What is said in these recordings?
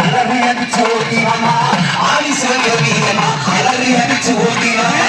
అలరి అనిచోదినమా ఆలిసరి అలరి అనిచోదినమా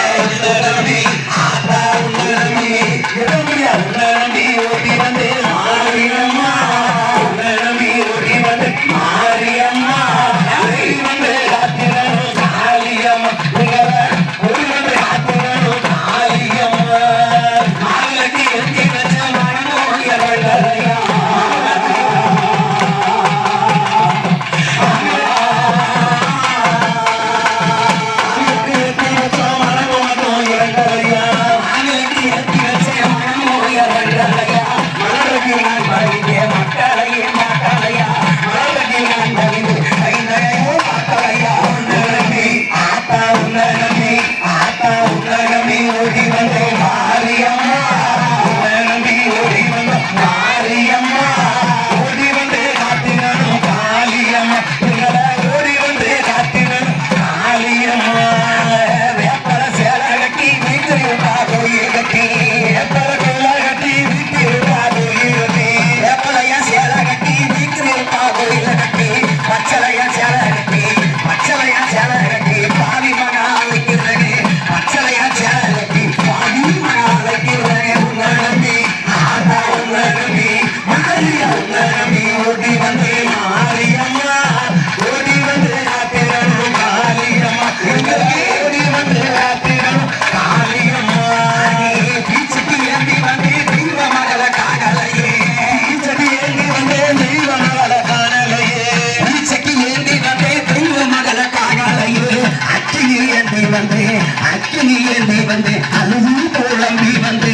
வந்து அக்கினி ஏந்தி வந்து அழுகும் கோலம் நீ வந்து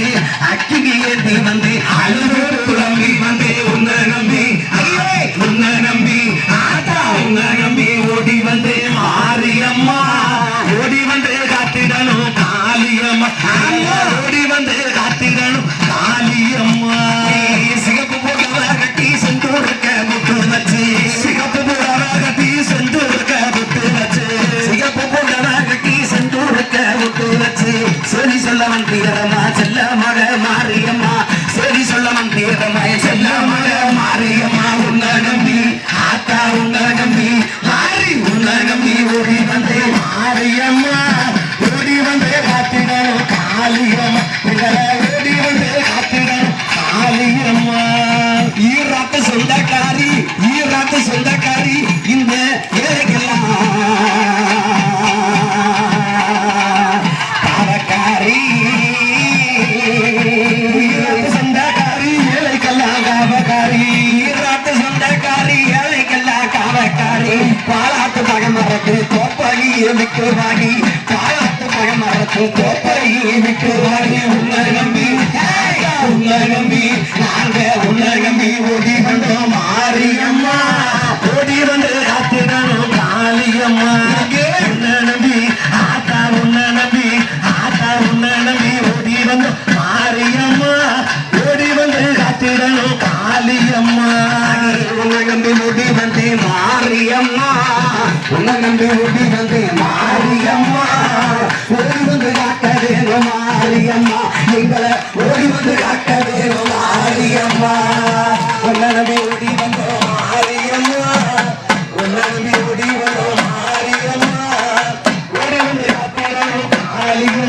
அக்கினி ஏந்தி வந்து காளியம்மா ஓடி வந்து காத்திடணும் காளியம்மா. ஓடி வந்து காத்திடணும் காளியம்மா. ஈராத்த சொந்தக்காரி ஈராத்த சொந்தக்காரி இந்த ஏழைகள் விட்டுவாடி காலத்து பழம் மரத்தில் கோப்பரை விட்டுவாடி உன்னை நம்பி. உன்னை நம்பி. நாங்க உன்னை நம்பி ஓடி வந்தோம் மாரியம்மா ஓடி வந்து காத்துதானோ காளியம்மா. உன்னை நம்பி ஆத்தா உன்னை நம்பி ஆத்தா உன்னை நம்பி ஓடி வந்து மாரியம்மா ஓடி வந்து காத்துதானோ காளியம்மா. உன்னை நம்பி ஓடி வந்து மாரியம்மா உன்னை நம்பி ஓடி வந்து மாரியம்மா. ஓடி வந்து காட்ட வேணும் மாரியம்மா. எங்களை ஓடி வந்து காட்ட வேணும் மாரியம்மா. உன்னை நம்பி ஓடி வந்தோம் மாரியம்மா. உன்னை நம்பி ஓடி வந்தோம் மாரியம்மா. ஓடி வந்து காட்ட வேணும் மாரியம்மா.